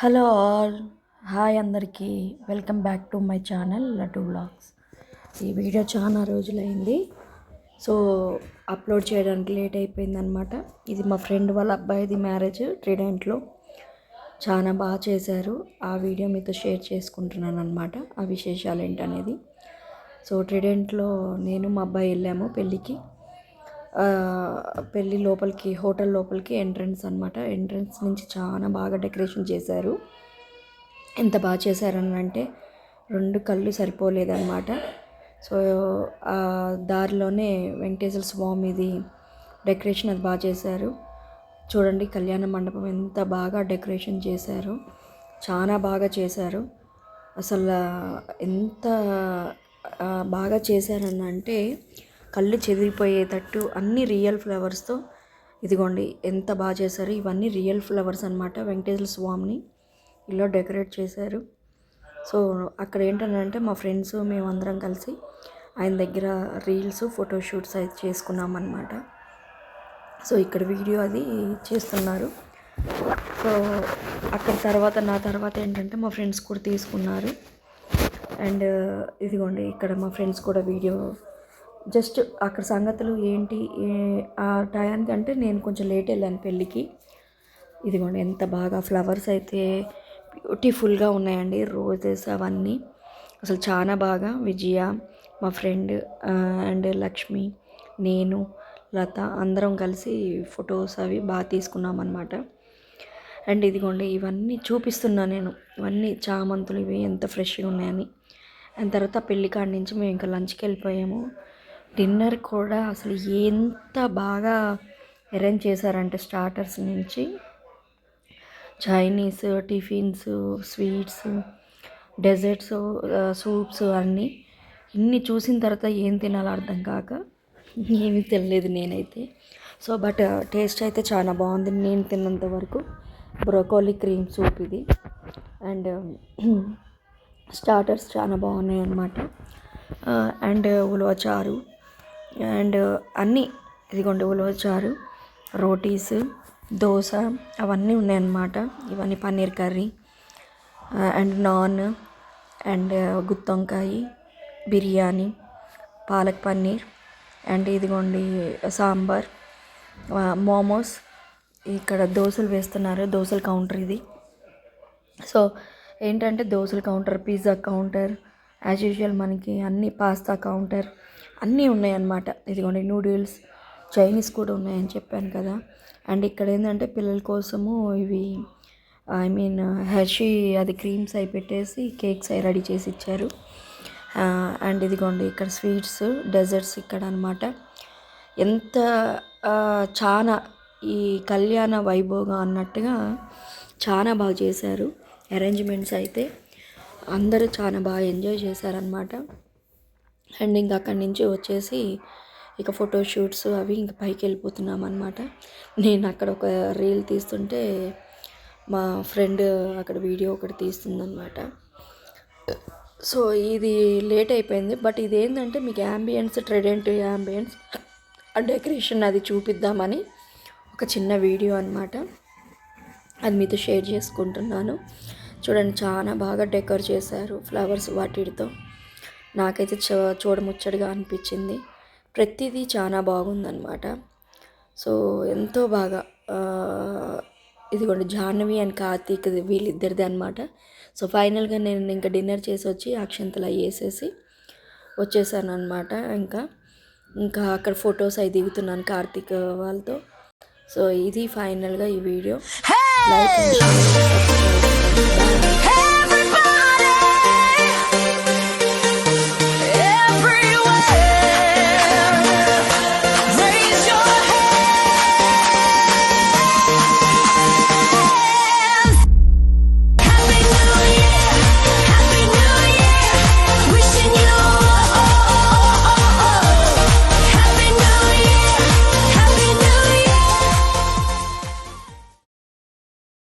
Hello all. Hi అందరికీ. Welcome back to my channel Lattu blogs ఈ video చాలా రోజులైంది. సో అప్లోడ్ చేయడానికి లేట్ అయిపోయిందనమాట ఇది మా ఫ్రెండ్ వాళ్ళ అబ్బాయిది మ్యారేజ్ ట్రిడెంట్లో. చాలా బాగా చేశారు. ఆ వీడియో మీతో షేర్ చేసుకుంటున్నాను అనమాట ఆ విశేషాలు ఏంటనేది సో ట్రిడెంట్లో నేను మా అబ్బాయి వెళ్ళాము పెళ్ళికి. పెళ్ళి లోపలికి హోటల్ లోపలికి ఎంట్రన్స్ అనమాట ఎంట్రన్స్ నుంచి చాలా బాగా డెకరేషన్ చేశారు. ఎంత బాగా చేశారని అంటే రెండు కళ్ళు సరిపోలేదన్నమాట. సో ఆ దారిలోనే వెంకటేశ్వర స్వామిది డెకరేషన్ అది బాగా చేశారు. చూడండి కళ్యాణ మండపం ఎంత బాగా డెకరేషన్ చేశారు. చాలా బాగా చేశారు. అసలు ఎంత బాగా చేశారని అంటే కళ్ళు చెదిరిపోయేటట్టు అన్ని రియల్ ఫ్లవర్స్తో ఇదిగోండి ఎంత బాగా చేశారు. ఇవన్నీ రియల్ ఫ్లవర్స్ అనమాట వెంకటేశ్వర స్వామిని ఇలా డెకరేట్ చేశారు. సో అక్కడ ఏంటంటే మా ఫ్రెండ్స్ మేమందరం కలిసి ఆయన దగ్గర రీల్స్ ఫోటోషూట్స్ అయితే చేసుకున్నాం అనమాట సో ఇక్కడ వీడియో అది చేస్తున్నారు. సో అక్కడ తర్వాత నా తర్వాత ఏంటంటే మా ఫ్రెండ్స్ కూడా తీసుకున్నారు. అండ్ ఇదిగోండి ఇక్కడ మా ఫ్రెండ్స్ కూడా వీడియో జస్ట్ అక్కడ సంగతులు ఏంటి ఆ టయానికి అంటే నేను కొంచెం లేట్ వెళ్ళాను పెళ్ళికి. ఇదిగోండి ఎంత బాగా ఫ్లవర్స్ అయితే బ్యూటిఫుల్గా ఉన్నాయండి రోజెస్ అవన్నీ. అసలు చాలా బాగా విజయ మా ఫ్రెండ్ అండ్ లక్ష్మి నేను లత అందరం కలిసి ఫొటోస్ అవి బాగా తీసుకున్నాం అనమాట అండ్ ఇదిగోండి ఇవన్నీ చూపిస్తున్నా నేను. ఇవన్నీ చామంతులు ఇవి ఎంత ఫ్రెష్గా ఉన్నాయని. అండ్ తర్వాత పెళ్ళి కాడి నుంచి మేము ఇంకా లంచ్కి వెళ్ళిపోయాము. డిన్నర్ కూడా అసలు ఎంత బాగా అరేంజ్ చేశారంటే స్టార్టర్స్ నుంచి. Chinese tiffins sweets desserts soups అన్నీ. ఇన్ని చూసిన తర్వాత ఏం తినాలో అర్థం కాక ఏమీ తినలేదు నేనైతే. సో బట్ టేస్ట్ అయితే చాలా బాగుంది. నేను తిన్నంత వరకు బ్రోకోలీ క్రీమ్ సూప్ ఇది. అండ్ స్టార్టర్స్ చాలా బాగున్నాయి అన్నమాట అండ్ ఉలవచారు అండ్ అన్నీ ఇదిగోండి ఉలవచారు రోటీస్ దోశ అవన్నీ ఉన్నాయన్నమాట. ఇవన్నీ paneer curry and naan and గుత్తొంకాయ biryani palak paneer and ఇదిగోండి సాంబార్ మోమోస్. ఇక్కడ దోశలు వేస్తున్నారు దోశల కౌంటర్ ఇది. సో ఏంటంటే దోశల counter pizza counter as usual మనకి అన్ని పాస్తా కౌంటర్ అన్నీ ఉన్నాయన్నమాట. ఇదిగోండి నూడిల్స్ చైనీస్ కూడా ఉన్నాయని చెప్పాను కదా. అండ్ ఇక్కడ ఏంటంటే పిల్లల కోసము ఇవి ఐ మీన్ హెర్షీ అది క్రీమ్స్ అవి పెట్టేసి కేక్స్ అవి రెడీ చేసి ఇచ్చారు. అండ్ ఇదిగోండి ఇక్కడ స్వీట్స్ డెజర్ట్స్ ఇక్కడ అనమాట ఎంత చాలా ఈ కళ్యాణ వైభోగం అన్నట్టుగా చాలా బాగా చేశారు. అరేంజ్మెంట్స్ అయితే అందరూ చాలా బాగా ఎంజాయ్ చేశారనమాట అండ్ ఇంకా అక్కడి నుంచి వచ్చేసి ఇక ఫోటోషూట్స్ అవి ఇంక పైకి వెళ్ళిపోతున్నాం అనమాట నేను అక్కడ ఒక రీల్ తీస్తుంటే మా ఫ్రెండ్ అక్కడ వీడియో ఒకటి తీస్తుందనమాట సో ఇది లేట్ అయిపోయింది. బట్ ఇది ఏంటంటే మీకు యాంబియన్స్ ట్రెడెంట్ యాంబియన్స్ ఆ డెకరేషన్ అది చూపిద్దామని ఒక చిన్న వీడియో అనమాట అది మీతో షేర్ చేసుకుంటున్నాను. చూడండి చాలా బాగా డెకర్ చేశారు. ఫ్లవర్స్ వాటితో. నాకైతే చూ చూడముచ్చడిగా అనిపించింది. ప్రతిదీ చాలా బాగుందన్నమాట. సో ఎంతో బాగా ఇదిగోండి జాహ్నవి అండ్ కార్తీక్ వీళ్ళిద్దరిది అనమాట సో ఫైనల్గా నేను ఇంకా డిన్నర్ చేసి వచ్చి అక్షంతలు వేసేసి వచ్చేసాను అనమాట ఇంకా. ఇంకా అక్కడ ఫొటోస్ అవి దిగుతున్నాను కార్తీక్ వాళ్ళతో. సో ఇది ఫైనల్గా ఈ వీడియో. లైక్